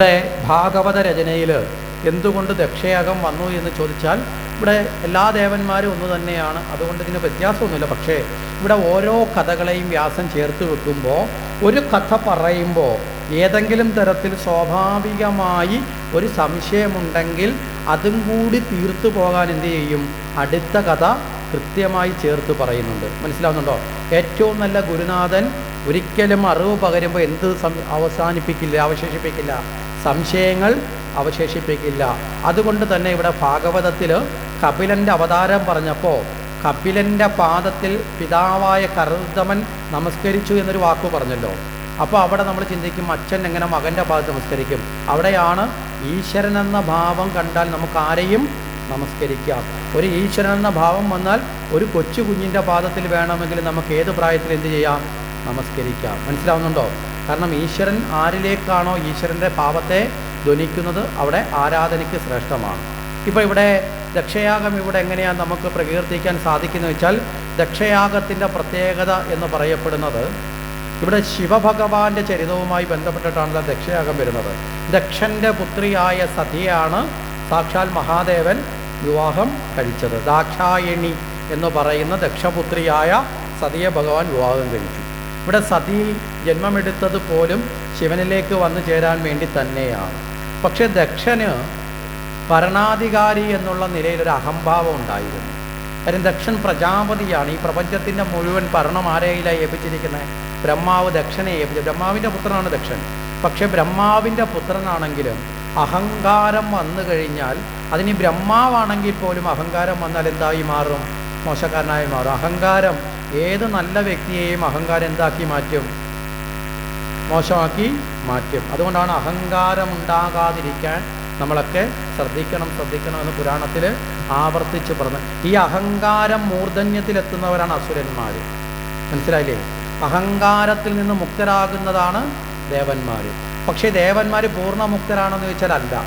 ഇവിടെ ഭാഗവത രചനയിൽ എന്തുകൊണ്ട് ദക്ഷയാഗം വന്നു എന്ന് ചോദിച്ചാൽ ഇവിടെ എല്ലാ ദേവന്മാരും ഒന്ന് തന്നെയാണ്. അതുകൊണ്ട് ഇതിന് വ്യത്യാസമൊന്നുമില്ല. പക്ഷേ ഇവിടെ ഓരോ കഥകളെയും വ്യാസം ചേർത്ത് വെക്കുമ്പോൾ ഒരു കഥ പറയുമ്പോൾ ഏതെങ്കിലും തരത്തിൽ സ്വാഭാവികമായി ഒരു സംശയമുണ്ടെങ്കിൽ അതും കൂടി തീർത്തു പോകാൻ എന്ത് ചെയ്യും? അടുത്ത കഥ കൃത്യമായി ചേർത്ത് പറയുന്നുണ്ട്. മനസ്സിലാവുന്നുണ്ടോ? ഏറ്റവും നല്ല ഗുരുനാഥൻ ഒരിക്കലും അറിവ് പകരുമ്പോൾ എന്ത് അവസാനിപ്പിക്കില്ല അവശേഷിപ്പിക്കില്ല? സംശയങ്ങൾ അവശേഷിപ്പിക്കില്ല. അതുകൊണ്ട് തന്നെ ഇവിടെ ഭാഗവതത്തിൽ കപിലന്റെ അവതാരം പറഞ്ഞപ്പോൾ കപിലന്റെ പാദത്തിൽ പിതാവായ കറുതമൻ നമസ്കരിച്ചു എന്നൊരു വാക്ക് പറഞ്ഞല്ലോ. അപ്പോൾ അവിടെ നമ്മൾ ചിന്തിക്കും അച്ഛൻ എങ്ങനെ മകന്റെ പാദത്ത് നമസ്കരിക്കും? അവിടെയാണ് ഈശ്വരൻ എന്ന ഭാവം കണ്ടാൽ നമുക്ക് ആരെയും നമസ്കരിക്കാം. ഒരു ഈശ്വരൻ എന്ന ഭാവം വന്നാൽ ഒരു കൊച്ചു കുഞ്ഞിന്റെ പാദത്തിൽ വേണമെങ്കിൽ നമുക്ക് ഏത് പ്രായത്തിൽ എന്ത് ചെയ്യാം? നമസ്കരിക്കാം. മനസ്സിലാവുന്നുണ്ടോ? കാരണം ഈശ്വരൻ ആരിലേക്കാണോ ഈശ്വരന്റെ പാപത്തെ ധ്വനിക്കുന്നത്? അവിടെ ആരാധനയ്ക്ക് ശ്രേഷ്ഠമാണ്. ഇപ്പോൾ ഇവിടെ ദക്ഷയാഗം ഇവിടെ എങ്ങനെയാണ് നമുക്ക് പ്രകീർത്തിക്കാൻ സാധിക്കുന്നത് വെച്ചാൽ ദക്ഷയാഗത്തിന്റെ പ്രത്യേകത എന്ന് പറയപ്പെടുന്നത് ഇവിടെ ശിവഭഗവാന്റെ ചരിതവുമായി ബന്ധപ്പെട്ടിട്ടാണല്ലോ ദക്ഷയാഗം വരുന്നത്. ദക്ഷന്റെ പുത്രിയായ സതിയാണ് സാക്ഷാൽ മഹാദേവൻ വിവാഹം കഴിച്ചത്. ദാക്ഷായണി എന്ന് പറയുന്ന ദക്ഷപുത്രിയായ സതിയെ ഭഗവാൻ വിവാഹം കഴിച്ചു. ഇവിടെ സതി ജന്മമെടുത്തത് പോലും ശിവനിലേക്ക് വന്നു ചേരാൻ വേണ്ടി തന്നെയാണ്. പക്ഷെ ദക്ഷന് ഭരണാധികാരി എന്നുള്ള നിലയിൽ ഒരു അഹംഭാവം ഉണ്ടായിരുന്നു. കാര്യം ദക്ഷൻ പ്രജാപതിയാണ്. ഈ പ്രപഞ്ചത്തിന്റെ മുഴുവൻ ഭരണം ആരെയിലാണ് ഏൽപ്പിച്ചിരിക്കുന്നത്? ബ്രഹ്മാവ് ദക്ഷനെ ഏൽപ്പിച്ചത് ബ്രഹ്മാവിന്റെ പുത്രനാണ് ദക്ഷൻ. പക്ഷെ ബ്രഹ്മാവിന്റെ പുത്രനാണെങ്കിലും അഹങ്കാരം വന്നു കഴിഞ്ഞാൽ അതിന് ബ്രഹ്മാവാണെങ്കിൽ പോലും അഹങ്കാരം വന്നാൽ എന്തായി മാറും? മോശക്കാരനായി മാറും. അഹങ്കാരം ഏത് നല്ല വ്യക്തിയെയും അഹങ്കാരം എന്താക്കി മാറ്റും? മോശമാക്കി മാറ്റും. അതുകൊണ്ടാണ് അഹങ്കാരം ഉണ്ടാകാതിരിക്കാൻ നമ്മളൊക്കെ ശ്രദ്ധിക്കണം ശ്രദ്ധിക്കണം എന്ന് പുരാണത്തിൽ ആവർത്തിച്ച് പറഞ്ഞു. ഈ അഹങ്കാരം മൂർധന്യത്തിലെത്തുന്നവരാണ് അസുരന്മാർ. മനസ്സിലായില്ലേ? അഹങ്കാരത്തിൽ നിന്ന് മുക്തരാകുന്നതാണ് ദേവന്മാർ. പക്ഷേ ദേവന്മാർ പൂർണ മുക്തരാണെന്ന് ചോദിച്ചാൽ അല്ല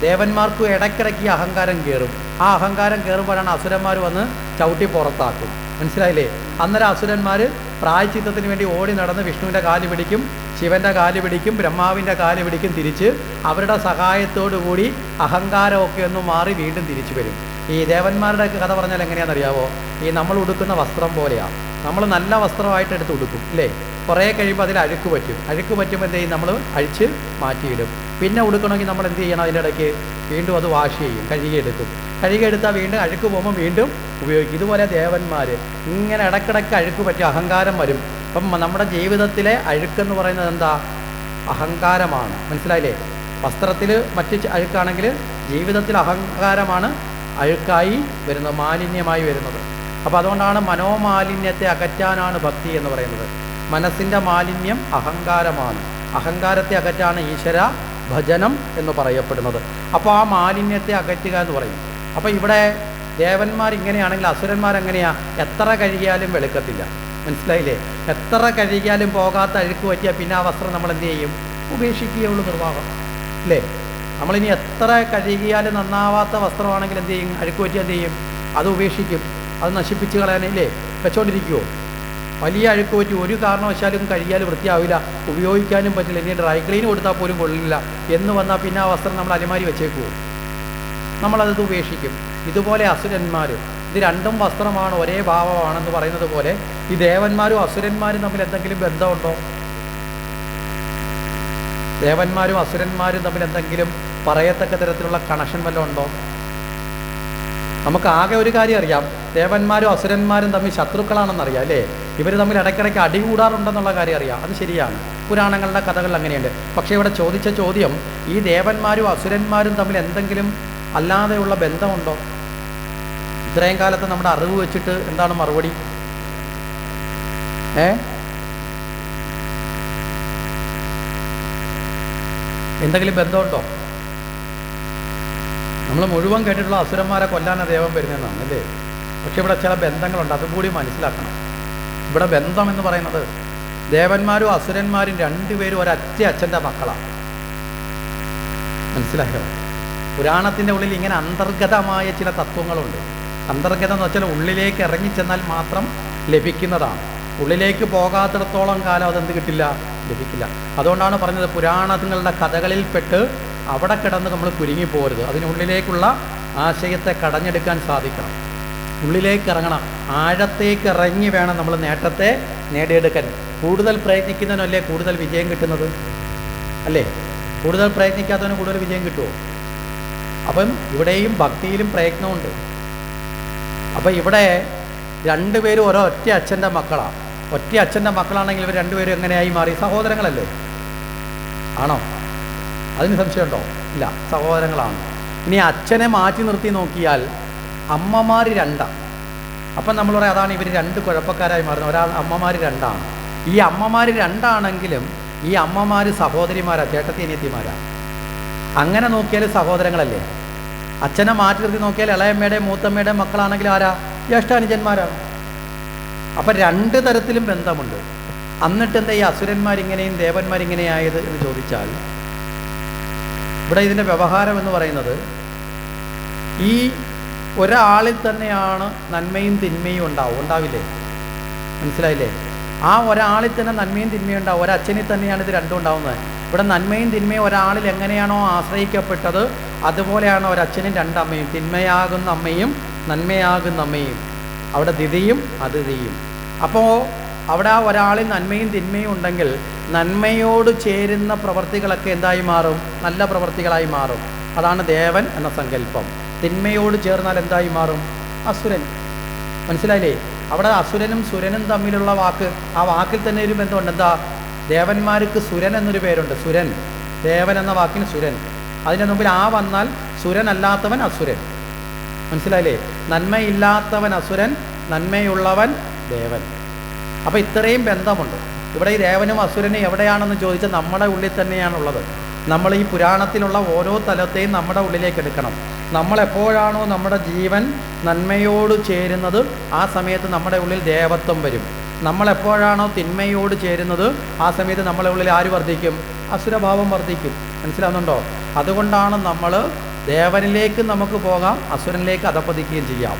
ദേവന്മാർക്കും ഇടയ്ക്കിടയ്ക്ക് അഹങ്കാരം കയറും. ആ അഹങ്കാരം കയറുമ്പോഴാണ് അസുരന്മാർ വന്ന് ചവിട്ടി പുറത്താക്കും. മനസ്സിലായില്ലേ? അന്നേരം അസുരന്മാർ പ്രായച്ചിത്തത്തിന് വേണ്ടി ഓടി നടന്ന് വിഷ്ണുവിന്റെ കാൽ പിടിക്കും ശിവന്റെ കാൽ പിടിക്കും ബ്രഹ്മാവിന്റെ കാൽ പിടിക്കും തിരിച്ച് അവരുടെ സഹായത്തോടു കൂടി അഹങ്കാരമൊക്കെ ഒന്ന് മാറി വീണ്ടും തിരിച്ചു വരും. ഈ ദേവന്മാരുടെ കഥ പറഞ്ഞാൽ എങ്ങനെയാണെന്നറിയാവോ? ഈ നമ്മൾ ഉടുക്കുന്ന വസ്ത്രം പോലെയാണ് നമ്മൾ നല്ല വസ്ത്രമായിട്ട് എടുത്ത് ഉടുക്കും അല്ലേ കുറേ കഴിയുമ്പോൾ അതിൽ അഴുക്ക് പറ്റും. അഴുക്ക് പറ്റുമ്പോൾ എന്ത് ചെയ്യും? നമ്മൾ അഴിച്ച് മാറ്റിയിടും. പിന്നെ ഉടുക്കണമെങ്കിൽ നമ്മൾ എന്ത് ചെയ്യണം അതിന്റെ ഇടയ്ക്ക്? വീണ്ടും അത് വാഷ് ചെയ്യും കഴുകിയെടുക്കും. കഴുകിയെടുത്താൽ വീണ്ടും അഴുക്ക് പോകുമ്പോൾ വീണ്ടും ഉപയോഗിക്കും. ഇതുപോലെ ദേവന്മാർ ഇങ്ങനെ ഇടക്കിടക്ക് അഴുക്ക് പറ്റിയ അഹങ്കാരം വരും. അപ്പം നമ്മുടെ ജീവിതത്തിലെ അഴുക്കെന്ന് പറയുന്നത് എന്താ? അഹങ്കാരമാണ്. മനസ്സിലായില്ലേ? വസ്ത്രത്തിൽ മറ്റ് അഴുക്കാണെങ്കിൽ ജീവിതത്തിൽ അഹങ്കാരമാണ് അഴുക്കായി വരുന്നത് മാലിന്യമായി വരുന്നത്. അപ്പോൾ അതുകൊണ്ടാണ് മനോമാലിന്യത്തെ അകറ്റാനാണ് ഭക്തി എന്ന് പറയുന്നത്. മനസ്സിന്റെ മാലിന്യം അഹങ്കാരമാണ്. അഹങ്കാരത്തെ അകറ്റാണ് ഈശ്വര ഭജനം എന്ന് പറയപ്പെടുന്നത്. അപ്പോൾ ആ മാലിന്യത്തെ അകറ്റുക എന്ന് പറയും. അപ്പോൾ ഇവിടെ ദേവന്മാർ ഇങ്ങനെയാണെങ്കിൽ അസുരന്മാർ എങ്ങനെയാ? എത്ര കഴുകിയാലും വെളുക്കത്തില്ല. മനസ്സിലായില്ലേ? എത്ര കഴുകിയാലും പോകാത്ത അഴുക്ക് പറ്റിയാൽ പിന്നെ ആ വസ്ത്രം നമ്മൾ എന്ത് ചെയ്യും? ഉപേക്ഷിക്കുകയുള്ളൂ നിർവാഹം. അല്ലേ നമ്മളിനി എത്ര കഴുകിയാലും നന്നാവാത്ത വസ്ത്രമാണെങ്കിൽ എന്ത് ചെയ്യും? അഴുക്ക് പറ്റിയാൽ എന്ത് ചെയ്യും? അത് ഉപേക്ഷിക്കും. അത് നശിപ്പിച്ച് കളയാനല്ലേ വെച്ചോണ്ടിരിക്കുമോ വലിയ അഴുക്ക് പറ്റി ഒരു കാരണവശാലും കഴിയാൽ വൃത്തിയാവില്ല. ഉപയോഗിക്കാനും പറ്റില്ല. ഇനി ഡ്രൈ ക്ലീൻ കൊടുത്താൽ പോലും കൊള്ളില്ല. എന്ന് വന്നാൽ പിന്നെ ആ വസ്ത്രം നമ്മൾ അലിമാരി വെച്ചേക്കുമോ നമ്മളത് ഉപേക്ഷിക്കും. ഇതുപോലെ അസുരന്മാർ ഇത് രണ്ടും വസ്ത്രമാണ് ഒരേ ഭാവമാണെന്ന് പറയുന്നത് പോലെ ഈ ദേവന്മാരും അസുരന്മാരും തമ്മിൽ എന്തെങ്കിലും ബന്ധമുണ്ടോ? ദേവന്മാരും അസുരന്മാരും തമ്മിൽ എന്തെങ്കിലും പറയത്തക്ക തരത്തിലുള്ള കണക്ഷൻ വല്ലതും ഉണ്ടോ? നമുക്ക് ആകെ ഒരു കാര്യം അറിയാം. ദേവന്മാരും അസുരന്മാരും തമ്മിൽ ശത്രുക്കളാണെന്നറിയാം അല്ലേ? ഇവർ തമ്മിൽ ഇടയ്ക്കിടയ്ക്ക് അടി കൂടാറുണ്ടെന്നുള്ള കാര്യം അറിയാം. അത് ശരിയാണ്. പുരാണങ്ങളുടെ കഥകൾ അങ്ങനെയുണ്ട്. പക്ഷേ ഇവിടെ ചോദിച്ച ചോദ്യം ഈ ദേവന്മാരും അസുരന്മാരും തമ്മിൽ എന്തെങ്കിലും അല്ലാതെയുള്ള ബന്ധമുണ്ടോ? ഇത്രയും കാലത്ത് നമ്മുടെ അറിവ് വെച്ചിട്ട് എന്താണ് മറുപടി? ഏ? എന്തെങ്കിലും ബന്ധമുണ്ടോ? നമ്മൾ മുഴുവൻ കേട്ടിട്ടുള്ള അസുരന്മാരെ കൊല്ലാനാണ് ദേവൻ വരുന്നതെന്നാണ് അല്ലേ? പക്ഷെ ഇവിടെ ചില ബന്ധങ്ങളുണ്ട് അതും കൂടി മനസ്സിലാക്കണം. ഇവിടെ ബന്ധം എന്ന് പറയുന്നത് ദേവന്മാരും അസുരന്മാരും രണ്ടുപേരും ഒരറ്റ അച്ഛന്റെ മക്കളാണ് മനസ്സിലായോ? പുരാണത്തിന്റെ ഉള്ളിൽ ഇങ്ങനെ അന്തർഗതമായ ചില തത്വങ്ങളുണ്ട്. അന്തർഗതം എന്ന് വെച്ചാൽ ഉള്ളിലേക്ക് ഇറങ്ങിച്ചെന്നാൽ മാത്രം ലഭിക്കുന്നതാണ്. ഉള്ളിലേക്ക് പോകാത്തിടത്തോളം കാലം അതെന്ത് കിട്ടില്ല? ലഭിക്കില്ല. അതുകൊണ്ടാണ് പറഞ്ഞത് പുരാണങ്ങളുടെ കഥകളിൽപ്പെട്ട് അവിടെ കിടന്ന് നമ്മൾ കുരുങ്ങിപ്പോരുത് അതിനുള്ളിലേക്കുള്ള ആശയത്തെ കടഞ്ഞെടുക്കാൻ സാധിക്കണം. ഉള്ളിലേക്ക് ഇറങ്ങണം. ആഴത്തേക്ക് ഇറങ്ങി വേണം നമ്മൾ നേട്ടത്തെ നേടിയെടുക്കാൻ. കൂടുതൽ പ്രയത്നിക്കുന്നതിനല്ലേ കൂടുതൽ വിജയം കിട്ടുന്നത്? അല്ലേ? കൂടുതൽ പ്രയത്നിക്കാത്തവന് കൂടുതൽ വിജയം കിട്ടുമോ അപ്പം ഇവിടെയും ഭക്തിയിലും പ്രയത്നമുണ്ട്. അപ്പം ഇവിടെ രണ്ടുപേരും ഓരോ ഒറ്റ അച്ഛന്റെ മക്കളാണ് ഒറ്റ അച്ഛന്റെ മക്കളാണെങ്കിൽ ഇവർ രണ്ടുപേരും എങ്ങനെയായി മാറി? സഹോദരങ്ങളല്ലേ? ആണോ? അതിന് സംശയമുണ്ടോ? ഇല്ല സഹോദരങ്ങളാണ്. ഇനി അച്ഛനെ മാറ്റി നിർത്തി നോക്കിയാൽ അമ്മമാർ രണ്ടാണ് അപ്പം നമ്മൾ പറയാം അതാണ് ഇവർ രണ്ട് കുഴപ്പക്കാരായി മാറുന്നത്. ഒരാൾ അമ്മമാർ രണ്ടാണ്. ഈ അമ്മമാർ രണ്ടാണെങ്കിലും ഈ അമ്മമാർ സഹോദരിമാരാണ് ചേട്ടത്തി അനിയത്തിമാരാ. അങ്ങനെ നോക്കിയാൽ സഹോദരങ്ങളല്ലേ? അച്ഛനെ മാറ്റി നിർത്തി നോക്കിയാൽ ഇളയമ്മയുടെയും മൂത്തമ്മയുടെയും മക്കളാണെങ്കിൽ ആരാ? ജ്യേഷ്ഠാനുജന്മാരാണ് അപ്പം രണ്ട് തരത്തിലും ബന്ധമുണ്ട്. എന്നിട്ട് എന്താ ഈ അസുരന്മാരിങ്ങനെയും ദേവന്മാരിങ്ങനെയായത് എന്ന് ചോദിച്ചാൽ ഇവിടെ ഇതിന്റെ വ്യവഹാരം എന്ന് പറയുന്നത് ഈ ഒരാളിൽ തന്നെയാണ് നന്മയും തിന്മയും ഉണ്ടാവും. ഉണ്ടാവില്ലേ? മനസ്സിലായില്ലേ? ആ ഒരാളിൽ തന്നെ നന്മയും തിന്മയും ഉണ്ടാവും. ഒരച്ഛനിൽ തന്നെയാണ് ഇത് രണ്ടും ഉണ്ടാവുന്നത്. ഇവിടെ നന്മയും തിന്മയും ഒരാളിൽ എങ്ങനെയാണോ ആശ്രയിക്കപ്പെട്ടത് അതുപോലെയാണ് ഒരച്ഛനും രണ്ടമ്മയും. തിന്മയാകുന്ന അമ്മയും നന്മയാകുന്ന അമ്മയും. അവിടെ ദിതിയും അതിഥിയും. അപ്പോൾ അവിടെ ആ ഒരാളിൽ നന്മയും തിന്മയും ഉണ്ടെങ്കിൽ നന്മയോട് ചേരുന്ന പ്രവർത്തികളൊക്കെ എന്തായി മാറും? നല്ല പ്രവർത്തികളായി മാറും. അതാണ് ദേവൻ എന്ന സങ്കല്പം. തിന്മയോട് ചേർന്നാൽ എന്തായി മാറും? അസുരൻ. മനസ്സിലായില്ലേ? അവിടെ അസുരനും സുരനും തമ്മിലുള്ള വാക്ക് ആ വാക്കിൽ തന്നെ ഒരു ബന്ധമുണ്ട്. എന്താ? ദേവന്മാർക്ക് സുരൻ എന്നൊരു പേരുണ്ട്. സുരൻ. ദേവൻ എന്ന വാക്കിന് സുരൻ. അതിന്റെ മുമ്പിൽ ആ വന്നാൽ സുരൻ അല്ലാത്തവൻ അസുരൻ. മനസ്സിലായില്ലേ? നന്മയില്ലാത്തവൻ അസുരൻ നന്മയുള്ളവൻ ദേവൻ. അപ്പോൾ ഇത്രയും ബന്ധമുണ്ട്. ഇവിടെ ഈ ദേവനും അസുരനും എവിടെയാണെന്ന് ചോദിച്ചാൽ നമ്മുടെ ഉള്ളിൽ തന്നെയാണുള്ളത്. നമ്മൾ ഈ പുരാണത്തിലുള്ള ഓരോ തലത്തെയും നമ്മുടെ ഉള്ളിലേക്ക് എടുക്കണം. നമ്മളെപ്പോഴാണോ നമ്മുടെ ജീവൻ നന്മയോട് ചേരുന്നത് ആ സമയത്ത് നമ്മുടെ ഉള്ളിൽ ദേവത്വം വരും. നമ്മൾ എപ്പോഴാണോ തിന്മയോട് ചേരുന്നത് ആ സമയത്ത് നമ്മളെ ഉള്ളിൽ ആര് വർദ്ധിക്കും? അസുരഭാവം വർദ്ധിക്കും. മനസ്സിലാവുന്നുണ്ടോ? അതുകൊണ്ടാണ് നമ്മൾ ദേവനിലേക്ക് നമുക്ക് പോകാം അസുരനിലേക്ക് അധപ്പതിക്കുകയും ചെയ്യാം.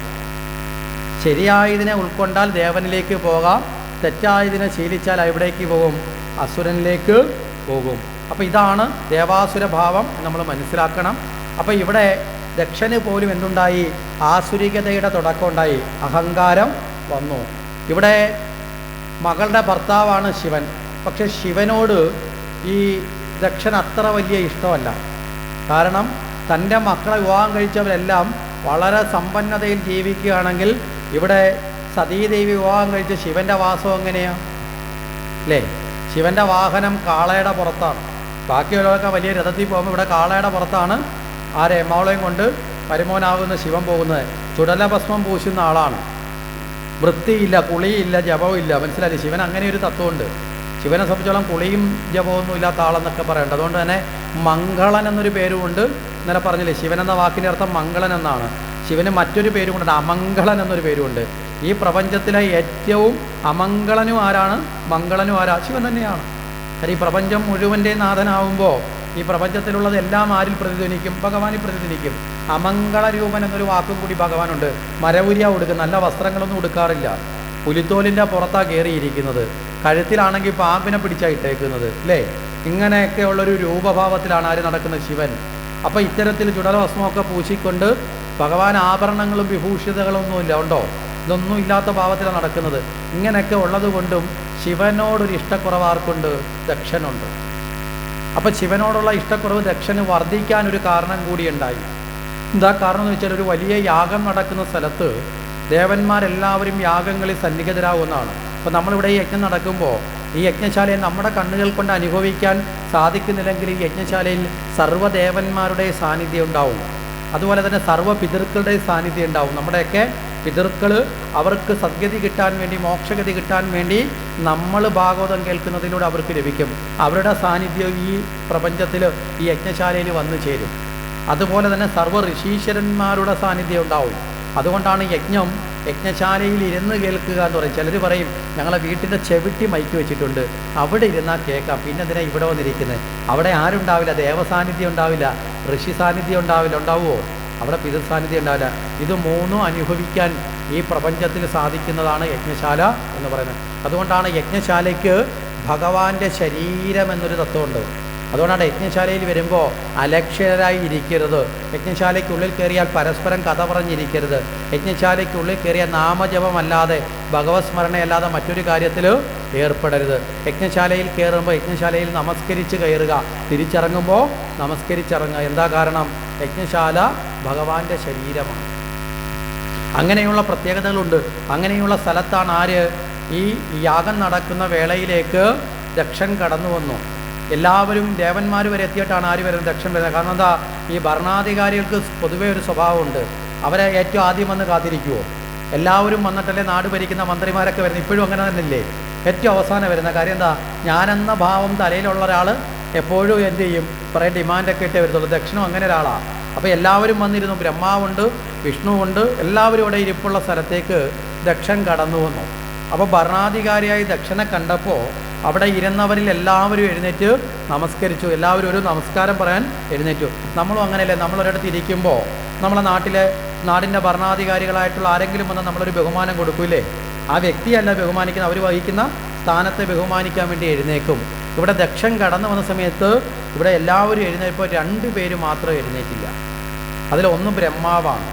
ശരിയായതിനെ ഉൾക്കൊണ്ടാൽ ദേവനിലേക്ക് പോകാം തെറ്റായതിനെ ശീലിച്ചാൽ എവിടേക്ക് പോകും? അസുരനിലേക്ക് പോകും. അപ്പോൾ ഇതാണ് ദേവാസുരഭാവം നമ്മൾ മനസ്സിലാക്കണം. അപ്പോൾ ഇവിടെ ദക്ഷന് പോലും എന്തുണ്ടായി? ആസുരികതയുടെ തുടക്കമുണ്ടായി അഹങ്കാരം വന്നു. ഇവിടെ മകളുടെ ഭർത്താവാണ് ശിവൻ. പക്ഷെ ശിവനോട് ഈ ദക്ഷൻ അത്ര വലിയ ഇഷ്ടമല്ല. കാരണം തന്റെ മക്കളെ വിവാഹം കഴിച്ചവരെല്ലാം വളരെ സമ്പന്നതയിൽ ജീവിക്കുകയാണെങ്കിൽ ഇവിടെ സതീദേവി വിവാഹം കഴിച്ച ശിവന്റെ വാസം എങ്ങനെയാണ് അല്ലേ ശിവന്റെ വാഹനം കാളയുടെ പുറത്താണ്. ബാക്കിയുള്ളവരൊക്കെ വലിയ രഥത്തിൽ പോകുമ്പോൾ ഇവിടെ കാളയുടെ പുറത്താണ് ആരെ? എമ്മവളെയും കൊണ്ട് പരിമോനാകുന്ന ശിവൻ പോകുന്നത്. ചുടലഭസ്മം പൂശുന്ന ആളാണ്. വൃത്തിയില്ല കുളിയില്ല ജപവും ഇല്ല മനസ്സിലായില്ലേ? ശിവൻ അങ്ങനെ ഒരു തത്വമുണ്ട്. ശിവനെ സംബന്ധിച്ചോളം കുളിയും ജപമൊന്നും ഇല്ലാത്ത ആളെന്നൊക്കെ പറയേണ്ടത് അതുകൊണ്ട് തന്നെ മംഗളൻ എന്നൊരു പേരുമുണ്ട് ഇന്നലെ പറഞ്ഞില്ലേ ശിവൻ എന്ന വാക്കിന്റെ അർത്ഥം മംഗളൻ എന്നാണ്. ശിവന് മറ്റൊരു പേരും ഉണ്ട്. അമംഗളൻ എന്നൊരു പേരുമുണ്ട് ഈ പ്രപഞ്ചത്തിലെ ഏറ്റവും അമംഗളനും ആരാണ്? മംഗളനും ആരാ? ശിവൻ തന്നെയാണ്. അത് ഈ പ്രപഞ്ചം മുഴുവന്റെ നാഥനാവുമ്പോൾ ഈ പ്രപഞ്ചത്തിലുള്ളത് എല്ലാം ആരിൽ പ്രതിധ്വനിക്കും? ഭഗവാനിൽ പ്രതിധ്വനിക്കും. അമംഗളരൂപൻ എന്നൊരു വാക്കും കൂടി ഭഗവാനുണ്ട്. മരവുരിയ ഉടുക്കുക നല്ല വസ്ത്രങ്ങളൊന്നും ഉടുക്കാറില്ല. പുലിത്തോലിന്റെ പുറത്താണ് കയറിയിരിക്കുന്നത് കഴുത്തിലാണെങ്കിൽ പാമ്പിനെ പിടിച്ചാണ് ഇട്ടേക്കുന്നത് അല്ലേ ഇങ്ങനെയൊക്കെയുള്ളൊരു രൂപഭാവത്തിലാണ് ആര് നടക്കുന്നത് ശിവൻ. അപ്പോൾ ഇത്തരത്തിൽ ചുടലഭസ്മമൊക്കെ പൂശിക്കൊണ്ട് ഭഗവാൻ ആഭരണങ്ങളും വിഭൂഷിതകളൊന്നുമില്ല ഉണ്ടോ? ഇതൊന്നും ഇല്ലാത്ത ഭാവത്തിലാണ് നടക്കുന്നത്. ഇങ്ങനെയൊക്കെ ഉള്ളത് കൊണ്ടും ശിവനോടൊരു ഇഷ്ടക്കുറവാർക്കുണ്ട് ദക്ഷനുണ്ട്. അപ്പം ശിവനോടുള്ള ഇഷ്ടക്കുറവ് ദക്ഷന് വർദ്ധിക്കാൻ ഒരു കാരണം കൂടി ഉണ്ടായി. എന്താ കാരണം എന്ന് വെച്ചാൽ ഒരു വലിയ യാഗം നടക്കുന്ന സ്ഥലത്ത് ദേവന്മാരെല്ലാവരും യാഗങ്ങളിൽ സന്നിഹിതരാകുന്നതാണ് അപ്പോൾ നമ്മളിവിടെ ഈ യജ്ഞം നടക്കുമ്പോൾ ഈ യജ്ഞശാലയെ നമ്മുടെ കണ്ണുകൾ കൊണ്ട് അനുഭവിക്കാൻ സാധിക്കുന്നില്ലെങ്കിൽ ഈ യജ്ഞശാലയിൽ സർവദേവന്മാരുടെ സാന്നിധ്യം ഉണ്ടാവും. അതുപോലെ തന്നെ സർവ പിതൃക്കളുടെ സാന്നിധ്യം ഉണ്ടാവും. നമ്മുടെയൊക്കെ പിതൃക്കൾ അവർക്ക് സദ്ഗതി കിട്ടാൻ വേണ്ടി മോക്ഷഗതി കിട്ടാൻ വേണ്ടി നമ്മൾ ഭാഗവതം കേൾക്കുന്നതിലൂടെ അവർക്ക് ലഭിക്കും. അവരുടെ സാന്നിധ്യം ഈ പ്രപഞ്ചത്തിൽ ഈ യജ്ഞശാലയിൽ വന്നു ചേരും. അതുപോലെ തന്നെ സർവ ഋഷീശ്വരന്മാരുടെ സാന്നിധ്യം ഉണ്ടാവും. അതുകൊണ്ടാണ് യജ്ഞം യജ്ഞശാലയിൽ ഇരുന്ന് കേൾക്കുക എന്ന് പറയും. ചിലർ പറയും ഞങ്ങളെ വീട്ടിന്റെ ചെവിട്ടി മൈക്ക് വെച്ചിട്ടുണ്ട്. അവിടെ ഇരുന്നാൽ കേൾക്കാം. പിന്നെ എന്തിനാ ഇവിടെ വന്നിരിക്കുന്നത് അവിടെ ആരുണ്ടാവില്ല? ദേവസാന്നിധ്യം ഉണ്ടാവില്ല. ഋഷി സാന്നിധ്യം ഉണ്ടാവില്ല. ഉണ്ടാവുമോ അവിടെ പിതൃ സാന്നിധ്യം ഉണ്ടാവില്ല. ഇത് മൂന്നും അനുഭവിക്കാൻ ഈ പ്രപഞ്ചത്തിൽ സാധിക്കുന്നതാണ് യജ്ഞശാല എന്ന് പറയുന്നത്. അതുകൊണ്ടാണ് യജ്ഞശാലയ്ക്ക് ഭഗവാന്റെ ശരീരം എന്നൊരു തത്വമുണ്ട്. അതുകൊണ്ടാണ് യജ്ഞശാലയിൽ വരുമ്പോൾ അലക്ഷ്യരായി ഇരിക്കരുത്. യജ്ഞശാലയ്ക്കുള്ളിൽ കയറിയാൽ പരസ്പരം കഥ പറഞ്ഞിരിക്കരുത്. യജ്ഞശാലയ്ക്കുള്ളിൽ കയറിയ നാമജപമല്ലാതെ ഭഗവത് സ്മരണയല്ലാതെ മറ്റൊരു കാര്യത്തിൽ ഏർപ്പെടരുത്. യജ്ഞശാലയിൽ കയറുമ്പോൾ യജ്ഞശാലയിൽ നമസ്കരിച്ച് കയറുക. തിരിച്ചിറങ്ങുമ്പോൾ നമസ്കരിച്ചിറങ്ങുക. എന്താ കാരണം? യജ്ഞശാല ഭഗവാന്റെ ശരീരമാണ്. അങ്ങനെയുള്ള പ്രത്യേകതകളുണ്ട്. അങ്ങനെയുള്ള സ്ഥലത്താണ് ആര്? ഈ യാഗം നടക്കുന്ന വേളയിലേക്ക് ദക്ഷൻ കടന്നു വന്നു. എല്ലാവരും ദേവന്മാർ വരെ എത്തിയിട്ടാണ് ആര് വരുന്നത്? ദക്ഷൻ വരുന്നത്. കാരണം എന്താ? ഈ ഭരണാധികാരികൾക്ക് പൊതുവേ ഒരു സ്വഭാവമുണ്ട്. അവരെ ഏറ്റവും ആദ്യം വന്ന് കാത്തിരിക്കുമോ എല്ലാവരും വന്നിട്ടല്ലേ നാട് ഭരിക്കുന്ന മന്ത്രിമാരൊക്കെ വരുന്നത്? ഇപ്പോഴും അങ്ങനെ തന്നെയല്ലേ? ഏറ്റവും അവസാനം വരുന്ന കാര്യം എന്താ? ഞാനെന്ന ഭാവം തലയിലുള്ള ഒരാൾ എപ്പോഴും എന്ത് ചെയ്യും? കുറേ ഡിമാൻഡൊക്കെ ഇട്ടേ വരത്തുള്ളൂ. ദക്ഷിണം അങ്ങനെ ഒരാളാണ് അപ്പോൾ എല്ലാവരും വന്നിരുന്നു. ബ്രഹ്മാവുണ്ട് വിഷ്ണുവുണ്ട്. എല്ലാവരും ഇവിടെ ഇരിപ്പുള്ള സ്ഥലത്തേക്ക് ദക്ഷൻ കടന്നു വന്നു. അപ്പോൾ ഭരണാധികാരിയായി ദക്ഷനെ കണ്ടപ്പോൾ അവിടെ ഇരുന്നവരിൽ എല്ലാവരും എഴുന്നേറ്റ് നമസ്കരിച്ചു. എല്ലാവരും ഒരു നമസ്കാരം പറയാൻ എഴുന്നേറ്റു. നമ്മളും അങ്ങനെയല്ലേ? നമ്മളൊരിടത്ത് ഇരിക്കുമ്പോൾ നമ്മളെ നാട്ടിലെ നാടിന്റെ ഭരണാധികാരികളായിട്ടുള്ള ആരെങ്കിലും വന്ന് നമ്മളൊരു ബഹുമാനം കൊടുക്കൂലേ? ആ വ്യക്തിയല്ല ബഹുമാനിക്കുന്ന അവർ വഹിക്കുന്ന സ്ഥാനത്തെ ബഹുമാനിക്കാൻ വേണ്ടി എഴുന്നേക്കും. ഇവിടെ ദക്ഷൻ കടന്നു വന്ന സമയത്ത് ഇവിടെ എല്ലാവരും എഴുന്നേൽപ്പോൾ രണ്ട് പേര് മാത്രം എഴുന്നേറ്റില്ല. അതിലൊന്ന് ബ്രഹ്മാവാണ്.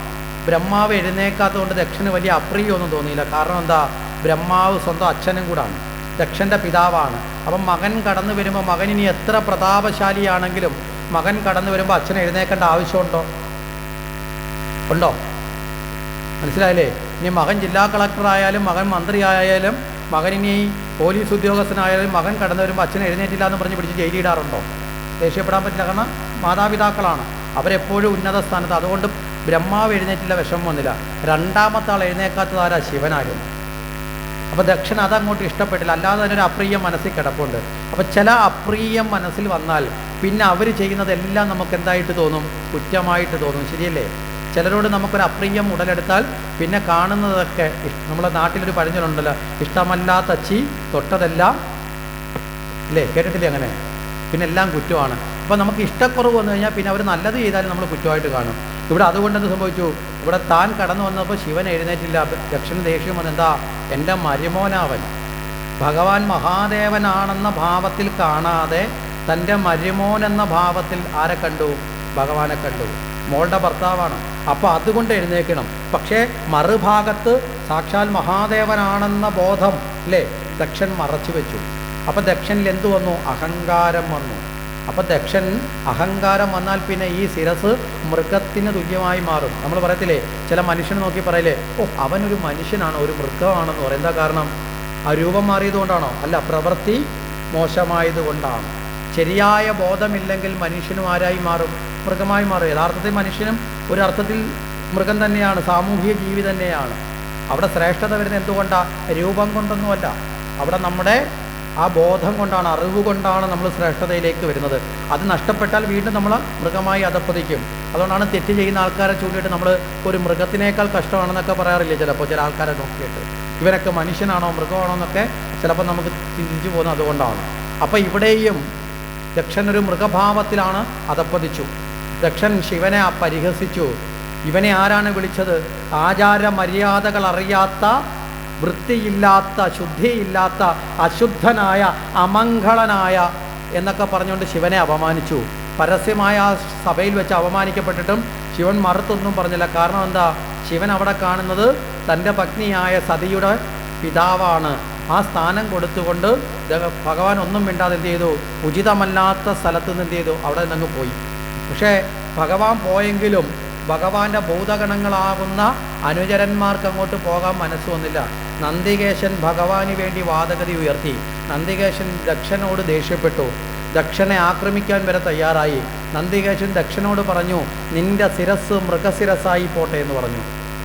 ബ്രഹ്മാവ് എഴുന്നേക്കാത്തതുകൊണ്ട് ദക്ഷന് വലിയ അപ്രിയമൊന്നും തോന്നിയില്ല. കാരണം എന്താ? ബ്രഹ്മാവ് സ്വന്തം അച്ഛനും കൂടാണ്. ദക്ഷന്റെ പിതാവാണ്. അപ്പം മകൻ കടന്നു വരുമ്പോൾ മകൻ ഇനി എത്ര പ്രതാപശാലിയാണെങ്കിലും മകൻ കടന്നു വരുമ്പോൾ അച്ഛനെ എഴുന്നേക്കേണ്ട ആവശ്യമുണ്ടോ? ഉണ്ടോ? മനസ്സിലായില്ലേ? ഇനി മകൻ ജില്ലാ കളക്ടറായാലും മകൻ മന്ത്രിയായാലും മകൻ ഇനി പോലീസ് ഉദ്യോഗസ്ഥനായാലും മകൻ കടന്നു വരുമ്പോൾ അച്ഛനെ എഴുന്നേറ്റില്ല എന്ന് പറഞ്ഞ് പിടിച്ച് ജയിലിടാറുണ്ടോ ദേഷ്യപ്പെടാൻ പറ്റില്ല. കാരണം മാതാപിതാക്കളാണ്. അവരെപ്പോഴും ഉന്നത സ്ഥാനത്ത്. അതുകൊണ്ട് ബ്രഹ്മാവ് എഴുന്നേറ്റില്ല വിഷമം വന്നില്ല. രണ്ടാമത്തെ ആൾ എഴുന്നേക്കാത്തതാരാ ശിവനായിരുന്നു. അപ്പോൾ ദക്ഷിണ അതങ്ങോട്ട് ഇഷ്ടപ്പെട്ടില്ല. അല്ലാതെ തന്നെ ഒരു അപ്രിയ മനസ്സിൽ കിടപ്പുണ്ട്. അപ്പോൾ ചില അപ്രിയം മനസ്സിൽ വന്നാൽ പിന്നെ അവർ ചെയ്യുന്നതെല്ലാം നമുക്ക് എന്തായിട്ട് തോന്നും? കുറ്റമായിട്ട് തോന്നും. ശരിയല്ലേ? ചിലരോട് നമുക്കൊരു അപ്രിയം ഉടലെടുത്താൽ പിന്നെ കാണുന്നതൊക്കെ നമ്മുടെ നാട്ടിലൊരു പഴഞ്ഞലുണ്ടല്ലോ ഇഷ്ടമല്ലാത്ത അച്ചി തൊട്ടതെല്ലാം അല്ലേ കേട്ടിട്ടില്ലേ അങ്ങനെ? പിന്നെ എല്ലാം കുറ്റമാണ്. അപ്പോൾ നമുക്ക് ഇഷ്ടക്കുറവ് വന്നു കഴിഞ്ഞാൽ പിന്നെ അവർ നല്ലത് ചെയ്താലും നമ്മൾ കുറ്റമായിട്ട് കാണും. ഇവിടെ അതുകൊണ്ട് സംഭവിച്ചു? ഇവിടെ താൻ കടന്നു വന്നപ്പോൾ ശിവൻ എഴുന്നേറ്റില്ല. ദക്ഷിണ ദേഷ്യം വന്ന് എന്താ? എന്റെ മരുമോനാവൻ ഭഗവാൻ മഹാദേവനാണെന്ന ഭാവത്തിൽ കാണാതെ തന്റെ മരുമോൻ എന്ന ഭാവത്തിൽ ആരെ കണ്ടു? ഭഗവാനെ കണ്ടു. മോളുടെ ഭർത്താവാണ്. അപ്പോൾ അതുകൊണ്ട് എഴുന്നേക്കണം പക്ഷേ മറുഭാഗത്ത് സാക്ഷാൽ മഹാദേവനാണെന്ന ബോധം അല്ലേ ദക്ഷൻ മറച്ചു വെച്ചു. അപ്പോൾ ദക്ഷനിൽ എന്തു വന്നു? അഹങ്കാരം വന്നു. അപ്പോൾ ദക്ഷൻ അഹങ്കാരം വന്നാൽ പിന്നെ ഈ ശിരസ് മൃഗത്തിന് തുല്യമായി മാറും. നമ്മൾ പറയത്തില്ലേ ചില മനുഷ്യനെ നോക്കി പറയില്ലേ ഓ അവനൊരു മനുഷ്യനാണ് ഒരു മൃഗമാണെന്ന് പറയും. എന്താ കാരണം? ആ രൂപം മാറിയതുകൊണ്ടാണോ അല്ല പ്രവൃത്തി മോശമായതുകൊണ്ടാണ് ശരിയായ ബോധമില്ലെങ്കിൽ മനുഷ്യനും ആരായി മാറും? മൃഗമായി മാറും. യഥാർത്ഥത്തിൽ മനുഷ്യനും ഒരർത്ഥത്തിൽ മൃഗം തന്നെയാണ് സാമൂഹിക ജീവി തന്നെയാണ്. അവിടെ ശ്രേഷ്ഠത വരുന്നത് എന്തുകൊണ്ടാണ് രൂപം കൊണ്ടൊന്നുമല്ല. അവിടെ നമ്മുടെ ആ ബോധം കൊണ്ടാണ് അറിവ് കൊണ്ടാണ് നമ്മൾ ശ്രേഷ്ഠതയിലേക്ക് വരുന്നത്. അത് നഷ്ടപ്പെട്ടാൽ വീണ്ടും നമ്മൾ മൃഗമായി അതപ്പതിക്കും. അതുകൊണ്ടാണ് തെറ്റ് ചെയ്യുന്ന ആൾക്കാരെ ചൂണ്ടിയിട്ട് നമ്മൾ ഒരു മൃഗത്തിനേക്കാൾ കഷ്ടമാണെന്നൊക്കെ പറയാറില്ല ചിലപ്പോൾ ചില ആൾക്കാരെ നോക്കിയിട്ട്. ഇവരൊക്കെ മനുഷ്യനാണോ മൃഗമാണോ എന്നൊക്കെ ചിലപ്പോൾ നമുക്ക് ചിന്തിച്ചു പോകുന്നത് അതുകൊണ്ടാണ്. അപ്പോൾ ഇവിടെയും ദക്ഷൻ ഒരു മൃഗഭാവത്തിലാണ് അതപ്പതിച്ചു. ദക്ഷൻ ശിവനെ പരിഹസിച്ചു ഇവനെ ആരാണ് വിളിച്ചത്? ആചാര മര്യാദകൾ അറിയാത്ത വൃത്തിയില്ലാത്ത ശുദ്ധിയില്ലാത്ത അശുദ്ധനായ അമംഗളനായ എന്നൊക്കെ പറഞ്ഞുകൊണ്ട് ശിവനെ അപമാനിച്ചു. പരസ്യമായ ആ സഭയിൽ വെച്ച് അപമാനിക്കപ്പെട്ടിട്ടും ശിവൻ മറുത്തൊന്നും പറഞ്ഞില്ല. കാരണം എന്താ? ശിവൻ അവിടെ കാണുന്നത് തന്റെ പത്നിയായ സതിയുടെ പിതാവാണ്. ആ സ്ഥാനം കൊടുത്തുകൊണ്ട് ഭഗവാൻ ഒന്നും മിണ്ടാതെ എന്ത് ചെയ്തു? ഉചിതമല്ലാത്ത സ്ഥലത്ത് നിന്ന് എന്ത് ചെയ്തു? അവിടെ നിന്ന് പോയി. പക്ഷേ ഭഗവാൻ പോയെങ്കിലും ഭഗവാന്റെ ഭൂതഗണങ്ങളാകുന്ന അനുചരന്മാർക്ക് അങ്ങോട്ട് പോകാൻ മനസ്സ് വന്നില്ല. നന്ദികേശൻ ഭഗവാന് വേണ്ടി വാദഗതി ഉയർത്തി. നന്ദികേശൻ ദക്ഷനോട് ദേഷ്യപ്പെട്ടു. ദക്ഷനെ ആക്രമിക്കാൻ വരെ തയ്യാറായി. നന്ദികേശൻ ദക്ഷനോട് പറഞ്ഞു നിന്റെ ശിരസ് മൃഗശിരസായി പോട്ടെ എന്ന് പറഞ്ഞു.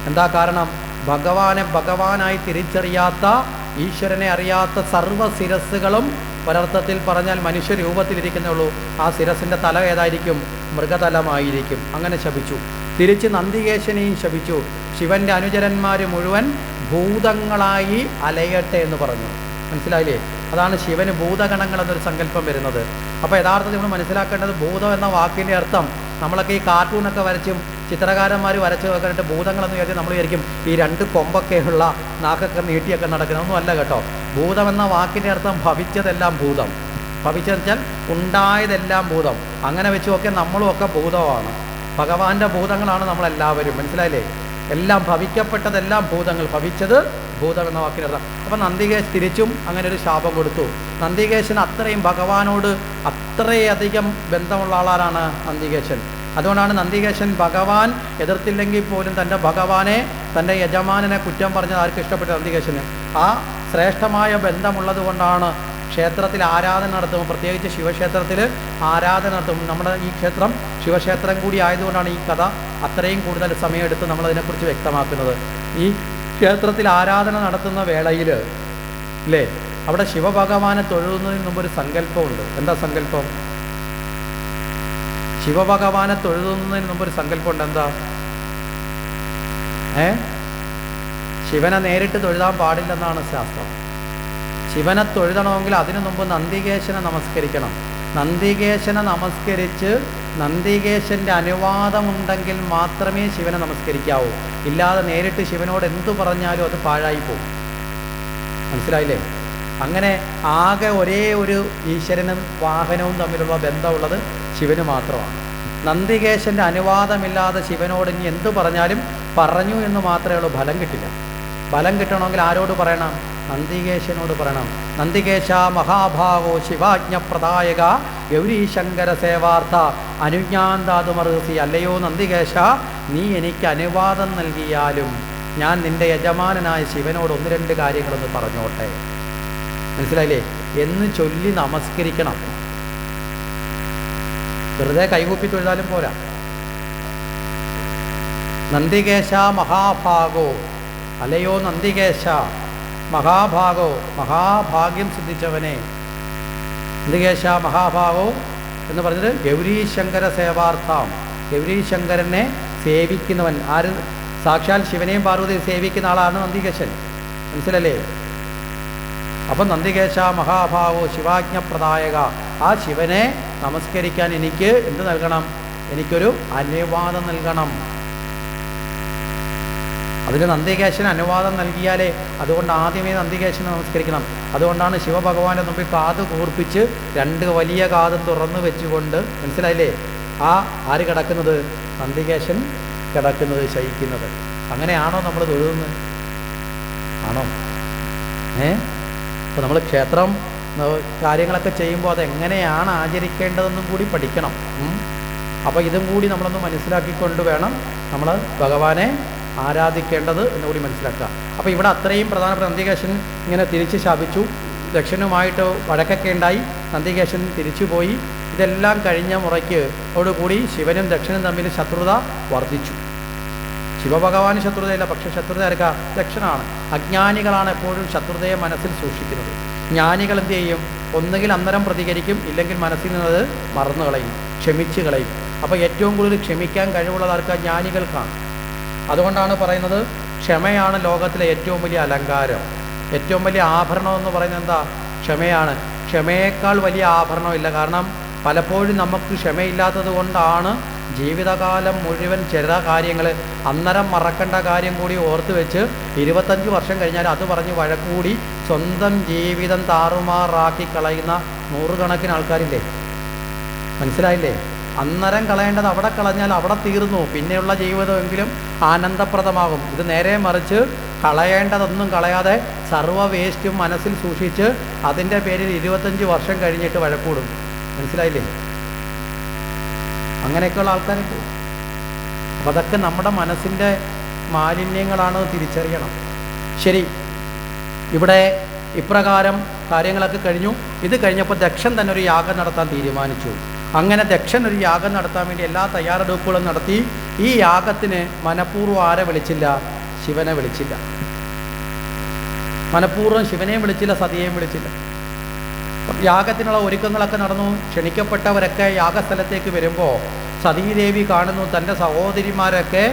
എന്താ കാരണം? ഭഗവാനെ ഭഗവാനായി തിരിച്ചറിയാത്ത ഈശ്വരനെ അറിയാത്ത സർവ ശിരസ്സുകളും ഒരർത്ഥത്തിൽ പറഞ്ഞാൽ മനുഷ്യ രൂപത്തിലിരിക്കുന്നേ ഉള്ളൂ. ആ ശിരസിന്റെ തല ഏതായിരിക്കും? മൃഗതലമായിരിക്കും. അങ്ങനെ ശപിച്ചു. തിരിച്ച് നന്ദികേശനെയും ശപിച്ചു. ശിവന്റെ അനുചരന്മാർ മുഴുവൻ ഭൂതങ്ങളായി അലയട്ടെ എന്ന് പറഞ്ഞു. മനസ്സിലായില്ലേ? അതാണ് ശിവന് ഭൂതഗണങ്ങൾ എന്നൊരു സങ്കല്പം വരുന്നത്. അപ്പോൾ യഥാർത്ഥത്തിൽ നമ്മൾ മനസ്സിലാക്കേണ്ടത് ഭൂതം എന്ന വാക്കിന്റെ അർത്ഥം നമ്മളൊക്കെ ഈ കാർട്ടൂണൊക്കെ വരച്ചും ചിത്രകാരന്മാർ വരച്ചു കണ്ടിട്ട് ഭൂതങ്ങളെന്ന് വിചാരിച്ച് നമ്മൾ വിചാരിക്കും ഈ രണ്ട് കൊമ്പൊക്കെയുള്ള നാക്കൊക്കെ നീട്ടിയൊക്കെ നടക്കുന്നതൊന്നും അല്ല കേട്ടോ. ഭൂതം എന്ന വാക്കിന്റെ അർത്ഥം ഭവിച്ചതെല്ലാം ഭൂതം. ഭവിച്ചതെന്ന് വെച്ചാൽ ഉണ്ടായതെല്ലാം ഭൂതം. അങ്ങനെ വെച്ചുമൊക്കെ നോക്കിയാൽ നമ്മളും ഒക്കെ ഭൂതമാണ്. ഭഗവാന്റെ ഭൂതങ്ങളാണ് നമ്മളെല്ലാവരും. മനസ്സിലായില്ലേ? എല്ലാം ഭവിക്കപ്പെട്ടതെല്ലാം ഭൂതങ്ങൾ. ഭവിച്ചത് ഭൂതം എന്ന വാക്കിനർത്ഥം അപ്പം നന്ദികേശ് തിരിച്ചും അങ്ങനെ ഒരു ശാപം കൊടുത്തു. നന്ദികേശൻ അത്രയും ഭഗവാനോട് അത്രയധികം ബന്ധമുള്ള ആളാരാണ് നന്ദികേശൻ. അതുകൊണ്ടാണ് നന്ദികേശൻ ഭഗവാൻ എതിർത്തില്ലെങ്കിൽ പോലും തന്റെ ഭഗവാനെ തന്റെ യജമാനനെ കുറ്റം പറഞ്ഞത് ആർക്കും ഇഷ്ടപ്പെട്ടു നന്ദികേശന്. ആ ശ്രേഷ്ഠമായ ബന്ധമുള്ളത് കൊണ്ടാണ് ക്ഷേത്രത്തിൽ ആരാധന നടത്തുമ്പോൾ പ്രത്യേകിച്ച് ശിവക്ഷേത്രത്തിൽ ആരാധന നടത്തും നമ്മുടെ ഈ ക്ഷേത്രം ശിവക്ഷേത്രം കൂടി ആയതുകൊണ്ടാണ് ഈ കഥ അത്രയും കൂടുതൽ സമയമെടുത്ത് നമ്മളതിനെക്കുറിച്ച് വ്യക്തമാക്കുന്നത്. ഈ ക്ഷേത്രത്തിൽ ആരാധന നടത്തുന്ന വേളയിൽ അല്ലേ അവിടെ ശിവഭഗവാനെ തൊഴുന്നതിന് മുമ്പ് ഒരു സങ്കല്പമുണ്ട്. എന്താ സങ്കല്പം? ശിവഭഗവാനെ തൊഴുതുന്നതിന് മുമ്പ് ഒരു സങ്കല്പമുണ്ട്. എന്താ? ഏ? ശിവനെ നേരിട്ട് തൊഴുതാൻ പാടില്ലെന്നാണ് ശാസ്ത്രം. ശിവനെ തൊഴുതണമെങ്കിൽ അതിനു മുമ്പ് നന്ദികേശനെ നമസ്കരിക്കണം. നന്ദികേശനെ നമസ്കരിച്ച് നന്ദികേശന്റെ അനുവാദമുണ്ടെങ്കിൽ മാത്രമേ ശിവനെ നമസ്കരിക്കാവൂ. ഇല്ലാതെ നേരിട്ട് ശിവനോട് എന്തു പറഞ്ഞാലും അത് പാഴായി പോകും. മനസ്സിലായില്ലേ? അങ്ങനെ ആകെ ഒരേ ഒരു ഈശ്വരനും വാഹനവും തമ്മിലുള്ള ബന്ധമുള്ളത് ശിവന് മാത്രമാണ്. നന്ദികേശന്റെ അനുവാദമില്ലാതെ ശിവനോട് ഇനി എന്തു പറഞ്ഞാലും പറഞ്ഞു എന്ന് മാത്രമേ ഉള്ളൂ. ഫലം കിട്ടില്ല. ഫലം കിട്ടണമെങ്കിൽ ആരോട് പറയണം? നന്ദികേശനോട് പറയണം. നന്ദികേശ മഹാഭാഗോ ശിവാജ്ഞപ്രദായക ഗൗരീശങ്കര സേവാർത്ഥ അനുജ്ഞാന്താതുമറുസി അല്ലയോ നന്ദികേശ നീ എനിക്ക് അനുവാദം നൽകിയാലും ഞാൻ നിന്റെ യജമാനനായ ശിവനോട് ഒന്ന് രണ്ട് കാര്യങ്ങളൊന്ന് പറഞ്ഞോട്ടെ. മനസ്സിലായില്ലേ? എന്ന് ചൊല്ലി നമസ്കരിക്കണം. വെറുതെ കൈകൂപ്പി തൊഴുതാലും പോരാ. നന്ദികേശ മഹാഭാഗോ അലയോ നന്ദികേശ മഹാഭാഗോ മഹാഭാഗ്യം സിദ്ധിച്ചവനെ. എന്തുകേശ മഹാഭാഗോ എന്ന് പറഞ്ഞത് ഗൗരീശങ്കര സേവാർത്ഥം. ഗൗരീശങ്കരനെ സേവിക്കുന്നവൻ. ആര്? സാക്ഷാൽ ശിവനെയും പാർവതിയും സേവിക്കുന്ന ആളാണ് നന്ദികേശൻ. മനസ്സിലല്ലേ? അപ്പം നന്ദികേശ മഹാഭാവോ ശിവാജ്ഞപ്രദായക. ആ ശിവനെ നമസ്കരിക്കാൻ എനിക്ക് എന്ത് നൽകണം? എനിക്കൊരു അനുവാദം നൽകണം. അതിന് നന്ദികേശന് അനുവാദം നൽകിയാലേ അതുകൊണ്ട് ആദ്യമേ നന്ദികേശനെ നമസ്കരിക്കണം. അതുകൊണ്ടാണ് ശിവഭഗവാന്റെ മുമ്പിൽ കാത് കൂർപ്പിച്ച് രണ്ട് വലിയ കാതും തുറന്നു വെച്ചുകൊണ്ട് മനസ്സിലായില്ലേ? ആ ആര് കിടക്കുന്നത്? നന്ദികേശൻ കിടക്കുന്നത് ശയിക്കുന്നത്. അങ്ങനെയാണോ നമ്മൾ തൊഴുതുന്നത് ആണോ? ഏ? അപ്പോൾ നമ്മൾ ക്ഷേത്രം കാര്യങ്ങളൊക്കെ ചെയ്യുമ്പോൾ അതെങ്ങനെയാണ് ആചരിക്കേണ്ടതെന്നും കൂടി പഠിക്കണം. അപ്പോൾ ഇതും കൂടി നമ്മളൊന്ന് മനസ്സിലാക്കിക്കൊണ്ട് വേണം നമ്മൾ ഭഗവാനെ ആരാധിക്കേണ്ടത് എന്നുകൂടി മനസ്സിലാക്കുക. അപ്പോൾ ഇവിടെ അത്രയും പ്രധാനപ്പെട്ട നന്ദികേശൻ ഇങ്ങനെ തിരിച്ച് ശാപിച്ചു. ദക്ഷനുമായിട്ട് വഴക്കൊക്കെ ഉണ്ടായി. നന്ദികേശൻ തിരിച്ചുപോയി ഇതെല്ലാം കഴിഞ്ഞ മുറയ്ക്ക് കൂടി ശിവനും ദക്ഷനും തമ്മിൽ ശത്രുത വർദ്ധിച്ചു. ശിവഭഗവാന് ശത്രുതയില്ല പക്ഷേ ശത്രുത ആർക്കാ ദക്ഷനാണ് അജ്ഞാനികളാണ് എപ്പോഴും ശത്രുതയെ മനസ്സിൽ സൂക്ഷിക്കുന്നത്. ജ്ഞാനികൾ എന്ത് ചെയ്യും? ഒന്നുകിൽ അന്നരം പ്രതികരിക്കും ഇല്ലെങ്കിൽ മനസ്സിൽ നിന്നത് മറന്നു കളയും ക്ഷമിച്ച് കളയും അപ്പോൾ ഏറ്റവും കൂടുതൽ ക്ഷമിക്കാൻ കഴിവുള്ളത് ആർക്കാ ജ്ഞാനികൾക്കാണ്. അതുകൊണ്ടാണ് പറയുന്നത് ക്ഷമയാണ് ലോകത്തിലെ ഏറ്റവും വലിയ അലങ്കാരം. ഏറ്റവും വലിയ ആഭരണം എന്ന് പറയുന്നത് എന്താ? ക്ഷമയാണ്. ക്ഷമയേക്കാൾ വലിയ ആഭരണമില്ല കാരണം പലപ്പോഴും നമുക്ക് ക്ഷമയില്ലാത്തത് കൊണ്ടാണ് ജീവിതകാലം മുഴുവൻ ചില കാര്യങ്ങൾ അന്നരം മറക്കേണ്ട കാര്യം കൂടി ഓർത്ത് വെച്ച് ഇരുപത്തഞ്ച് വർഷം കഴിഞ്ഞാൽ അത് പറഞ്ഞ് വഴക്കൂടി സ്വന്തം ജീവിതം താറുമാറാക്കി കളയുന്ന നൂറുകണക്കിന് ആൾക്കാരില്ലേ? മനസ്സിലായില്ലേ? അന്നരം കളയേണ്ടത് അവിടെ കളഞ്ഞാൽ അവിടെ തീർന്നു. പിന്നെയുള്ള ജീവിതമെങ്കിലും ആനന്ദപ്രദമാകും. ഇത് നേരെ മറിച്ച് കളയേണ്ടതൊന്നും കളയാതെ സർവ വേസ്റ്റും മനസ്സിൽ സൂക്ഷിച്ച് അതിന്റെ പേരിൽ ഇരുപത്തഞ്ച് വർഷം കഴിഞ്ഞിട്ട് വഴക്കൂടും. മനസ്സിലായില്ലേ? അങ്ങനെയൊക്കെയുള്ള ആൾക്കാരൊക്കെ അപ്പം അതൊക്കെ നമ്മുടെ മനസ്സിന്റെ മാലിന്യങ്ങളാണ് തിരിച്ചറിയണം. ശരി. ഇവിടെ ഇപ്രകാരം കാര്യങ്ങളൊക്കെ കഴിഞ്ഞു. ഇത് കഴിഞ്ഞപ്പോൾ ദക്ഷൻ തന്നെ ഒരു യാഗം നടത്താൻ തീരുമാനിച്ചു. അങ്ങനെ ദക്ഷൻ ഒരു യാഗം നടത്താൻ വേണ്ടി എല്ലാ തയ്യാറെടുപ്പുകളും നടത്തി ഈ യാഗത്തിന് മനഃപൂർവം ആരെ വിളിച്ചില്ല? ശിവനെ വിളിച്ചില്ല. മനഃപൂർവം ശിവനെയും വിളിച്ചില്ല സതിയെയും വിളിച്ചില്ല. യാഗത്തിനുള്ള ഒരുക്കങ്ങളൊക്കെ നടന്നു. ക്ഷണിക്കപ്പെട്ടവരൊക്കെ യാഗസ്ഥലത്തേക്ക് വരുമ്പോൾ സതീദേവി കാണുന്നു തന്റെ സഹോദരിമാരൊക്കെ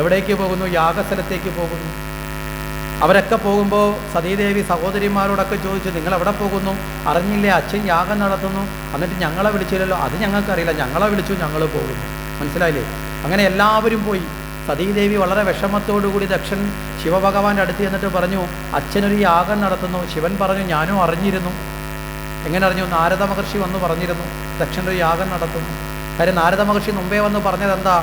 എവിടേക്ക് പോകുന്നു? യാഗസ്ഥലത്തേക്ക് പോകുന്നു. അവരൊക്കെ പോകുമ്പോൾ സതീദേവി സഹോദരിമാരോടൊക്കെ ചോദിച്ചു നിങ്ങൾ എവിടെ പോകുന്നു? അറിഞ്ഞില്ലേ അച്ഛൻ യാഗം നടത്തുന്നു. എന്നിട്ട് ഞങ്ങളെ വിളിച്ചില്ലല്ലോ. അത് ഞങ്ങൾക്കറിയില്ല. ഞങ്ങളെ വിളിച്ചു ഞങ്ങൾ പോകുന്നു. മനസ്സിലായില്ലേ? അങ്ങനെ എല്ലാവരും പോയി. സതീദേവി വളരെ വിഷമത്തോടുകൂടി ദക്ഷൻ ശിവഭഗവാന്റെ അടുത്ത് ചെന്നിട്ട് പറഞ്ഞു അച്ഛനൊരു യാഗം നടത്തുന്നു. ശിവൻ പറഞ്ഞു ഞാനും അറിഞ്ഞിരുന്നു. എങ്ങനെ അറിഞ്ഞു? നാരദ മഹർഷി വന്ന് പറഞ്ഞിരുന്നു ദക്ഷൻ ഒരു യാഗം നടത്തുന്നു. കാര്യം നാരദ മഹർഷി മുമ്പേ വന്ന് പറഞ്ഞത് എന്താ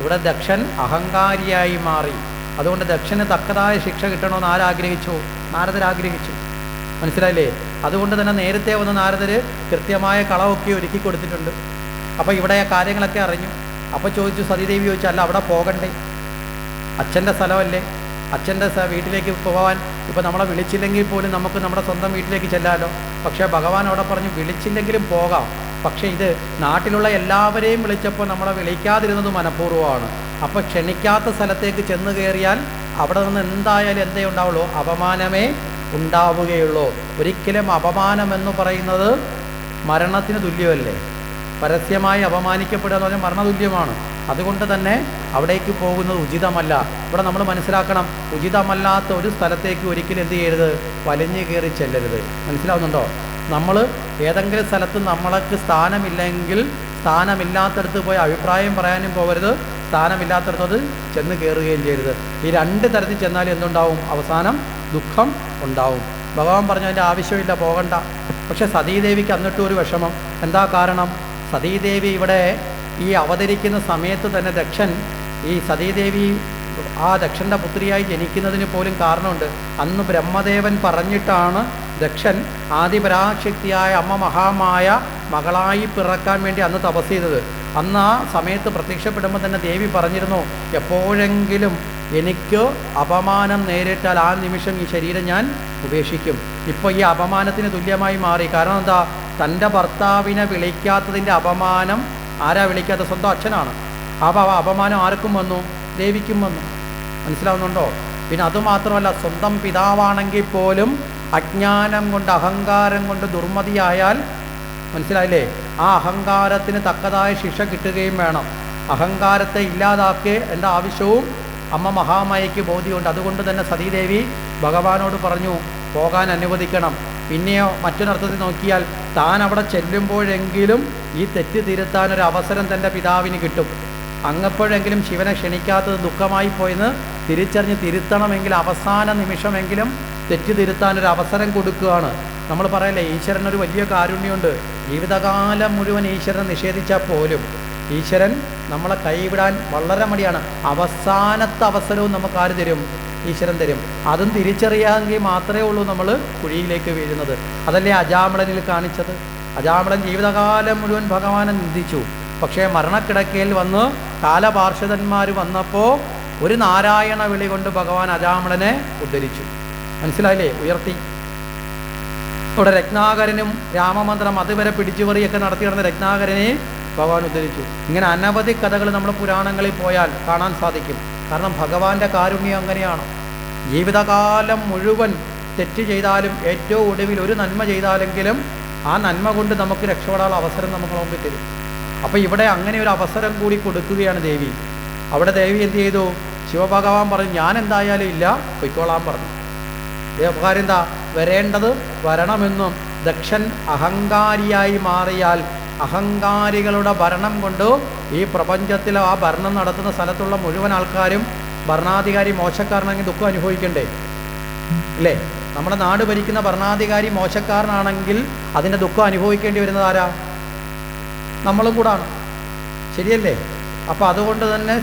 ഇവിടെ ദക്ഷൻ അഹങ്കാരിയായി മാറി. അതുകൊണ്ട് ദക്ഷന് തക്കതായ ശിക്ഷ കിട്ടണമെന്ന് ആരാഗ്രഹിച്ചു? നാരദർ ആഗ്രഹിച്ചു. മനസ്സിലായില്ലേ? അതുകൊണ്ട് തന്നെ നേരത്തെ വന്ന് നാരദർ കൃത്യമായ കളവൊക്കെ ഒരുക്കി കൊടുത്തിട്ടുണ്ട്. അപ്പോൾ ഇവിടെ കാര്യങ്ങളൊക്കെ അറിഞ്ഞു. അപ്പോൾ ചോദിച്ചു സതീദേവി ചോദിച്ചു അല്ല അവിടെ പോകണ്ടേ? അച്ഛന്റെ സ്ഥലമല്ലേ? അച്ഛന്റെ വീട്ടിലേക്ക് പോകാൻ ഇപ്പോൾ നമ്മളെ വിളിച്ചില്ലെങ്കിൽ പോലും നമുക്ക് നമ്മുടെ സ്വന്തം വീട്ടിലേക്ക് ചെല്ലാമല്ലോ പക്ഷേ ഭഗവാൻ അവിടെ പറഞ്ഞു വിളിച്ചില്ലെങ്കിലും പോകാം. പക്ഷേ ഇത് നാട്ടിലുള്ള എല്ലാവരെയും വിളിച്ചപ്പോൾ നമ്മളെ വിളിക്കാതിരുന്നത് മനഃപൂർവമാണ്. അപ്പോൾ ക്ഷണിക്കാത്ത സ്ഥലത്തേക്ക് ചെന്ന് കയറിയാൽ അവിടെ നിന്ന് എന്തായാലും എന്തേ ഉണ്ടാവുള്ളൂ? അപമാനമേ ഉണ്ടാവുകയുള്ളൂ. ഒരിക്കലും അപമാനമെന്ന് പറയുന്നത് മരണത്തിന് തുല്യമല്ലേ? പരസ്യമായി അപമാനിക്കപ്പെടുക എന്ന് പറഞ്ഞാൽ മരണതുല്യമാണ്. അതുകൊണ്ട് തന്നെ അവിടേക്ക് പോകുന്നത് ഉചിതമല്ല. ഇവിടെ നമ്മൾ മനസ്സിലാക്കണം ഉചിതമല്ലാത്ത ഒരു സ്ഥലത്തേക്ക് ഒരിക്കലും എന്ത് ചെയ്യരുത്? വലിഞ്ഞു കയറി ചെല്ലരുത്. മനസ്സിലാവുന്നുണ്ടോ? നമ്മൾ ഏതെങ്കിലും സ്ഥലത്ത് നമ്മൾക്ക് സ്ഥാനമില്ലെങ്കിൽ സ്ഥാനമില്ലാത്തടത്ത് പോയി അഭിപ്രായം പറയാനും പോകരുത്. സ്ഥാനമില്ലാത്തടത്ത് അത് ചെന്ന് കയറുകയും ചെയ്യരുത്. ഈ രണ്ട് തരത്തിൽ ചെന്നാൽ എന്തുണ്ടാവും? അവസാനം ദുഃഖം ഉണ്ടാവും. ഭഗവാൻ പറഞ്ഞു അതിന്റെ ആവശ്യമില്ല പോകണ്ട. പക്ഷെ സതീദേവിക്ക് അന്നിട്ടും ഒരു വിഷമം. എന്താ കാരണം? സതീദേവി ഇവിടെ ഈ അവതരിക്കുന്ന സമയത്ത് തന്നെ ദക്ഷൻ ഈ സതീദേവി ആ ദക്ഷന്റെ പുത്രിയായി ജനിക്കുന്നതിന് പോലും കാരണമുണ്ട്. അന്ന് ബ്രഹ്മദേവൻ പറഞ്ഞിട്ടാണ് ദക്ഷൻ ആദിപരാശക്തിയായ അമ്മ മഹാമായ മകളായി പിറക്കാൻ വേണ്ടി അന്ന് തപസ് ചെയ്തത്. അന്ന് ആ സമയത്ത് പ്രത്യക്ഷപ്പെടുമ്പോൾ തന്നെ ദേവി പറഞ്ഞിരുന്നു എപ്പോഴെങ്കിലും എനിക്ക് അപമാനം നേരിട്ടാൽ ആ നിമിഷം ഈ ശരീരം ഞാൻ ഉപേക്ഷിക്കും. ഇപ്പോൾ ഈ അപമാനത്തിന് തുല്യമായി മാറി. കാരണം എന്താ? തന്റെ ഭർത്താവിനെ വിളിക്കാത്തതിന്റെ അപമാനം ആരാ വിളിക്കാത്ത സ്വന്തം അച്ഛനാണ്. ആ അപമാനം ആർക്കും വന്നു? ദേവിക്കും വന്നു. മനസ്സിലാവുന്നുണ്ടോ? പിന്നെ അതുമാത്രമല്ല സ്വന്തം പിതാവാണെങ്കിൽ പോലും അജ്ഞാനം കൊണ്ട് അഹങ്കാരം കൊണ്ട് ദുർമതിയായാൽ മനസ്സിലായില്ലേ? ആ അഹങ്കാരത്തിന് തക്കതായ ശിക്ഷ കിട്ടുകയും വേണം. അഹങ്കാരത്തെ ഇല്ലാതാക്കേണ്ട ആവശ്യവും അമ്മ മഹാമായയ്ക്ക് ബോധ്യമുണ്ട്. അതുകൊണ്ട് തന്നെ സതീദേവി ഭഗവാനോട് പറഞ്ഞു പോകാൻ അനുവദിക്കണം. പിന്നെയോ മറ്റൊരർത്ഥത്തിൽ നോക്കിയാൽ താൻ അവിടെ ചെല്ലുമ്പോഴെങ്കിലും ഈ തെറ്റ് തിരുത്താൻ ഒരു അവസരം തന്റെ പിതാവിന് കിട്ടും. അങ്ങപ്പോഴെങ്കിലും ശിവനെ ക്ഷണിക്കാത്തത് ദുഃഖമായി പോയെന്ന് തിരിച്ചറിഞ്ഞ് തിരുത്തണമെങ്കിൽ അവസാന നിമിഷമെങ്കിലും തെറ്റ് തിരുത്താൻ ഒരു അവസരം കൊടുക്കുകയാണ്. നമ്മൾ പറയല്ലേ ഈശ്വരൻ ഒരു വലിയ കാരുണ്യമുണ്ട്. ജീവിതകാലം മുഴുവൻ ഈശ്വരൻ നിഷേധിച്ചാൽ പോലും ഈശ്വരൻ നമ്മളെ കൈവിടാൻ വളരെ മടിയാണ്. അവസാനത്തെ അവസരവും നമുക്ക് ആര് തരും? ഈശ്വരൻ തരും. അതും തിരിച്ചറിയാമെങ്കിൽ മാത്രമേ ഉള്ളൂ നമ്മൾ കുഴിയിലേക്ക് വീഴുന്നത്. അതല്ലേ അജാമളനിൽ കാണിച്ചത്? അജാമളൻ ജീവിതകാലം മുഴുവൻ ഭഗവാനെ നിന്ദിച്ചു. പക്ഷേ മരണക്കിടക്കയിൽ വന്ന് കാലപാർഷദന്മാർ വന്നപ്പോൾ ഒരു നാരായണ വിളി കൊണ്ട് ഭഗവാൻ അജാമളനെ ഉദ്ധരിച്ചു. മനസ്സിലായില്ലേ? ഉയർത്തി. ഇവിടെ രത്നാകരനും രാമമന്ത്രം അതുവരെ പിടിച്ചുപറിയൊക്കെ നടത്തി നടന്ന രത്നാകരനെ ഭഗവാൻ ഉദ്ധരിച്ചു. ഇങ്ങനെ അനവധി കഥകൾ നമ്മൾ പുരാണങ്ങളിൽ പോയാൽ കാണാൻ സാധിക്കും. കാരണം ഭഗവാന്റെ കാരുണ്യം അങ്ങനെയാണ്. ജീവിതകാലം മുഴുവൻ തെറ്റ് ചെയ്താലും ഏറ്റവും ഒടുവിൽ ഒരു നന്മ ചെയ്താലെങ്കിലും ആ നന്മ കൊണ്ട് നമുക്ക് രക്ഷപ്പെടാനുള്ള അവസരം നമുക്ക് മുമ്പിൽ തരും. അപ്പോൾ ഇവിടെ അങ്ങനെ ഒരു അവസരം കൂടി കൊടുക്കുകയാണ് ദേവി. അവിടെ ദേവി എന്ത് ചെയ്തു? ശിവഭഗവാൻ പറഞ്ഞു ഞാൻ എന്തായാലും ഇല്ല പൊയ്ക്കോളാൻ പറഞ്ഞു. ദേവകാര്യം എന്താ വരേണ്ടത് വരണമെന്നും ദക്ഷൻ അഹങ്കാരിയായി മാറിയാൽ അഹങ്കാരികളുടെ ഭരണം കൊണ്ട് ഈ പ്രപഞ്ചത്തിൽ ആ ഭരണം നടത്തുന്ന സ്ഥലത്തുള്ള മുഴുവൻ ആൾക്കാരും ഭരണാധികാരി മോശക്കാരനാണെങ്കിൽ ദുഃഖം അനുഭവിക്കണ്ടേ? അല്ലേ നമ്മുടെ നാട് ഭരിക്കുന്ന ഭരണാധികാരി മോശക്കാരനാണെങ്കിൽ അതിന്റെ ദുഃഖം അനുഭവിക്കേണ്ടി വരുന്നത് ആരാ? നമ്മളും കൂടാണ്. ശരിയല്ലേ? അപ്പോൾ അതുകൊണ്ട് തന്നെ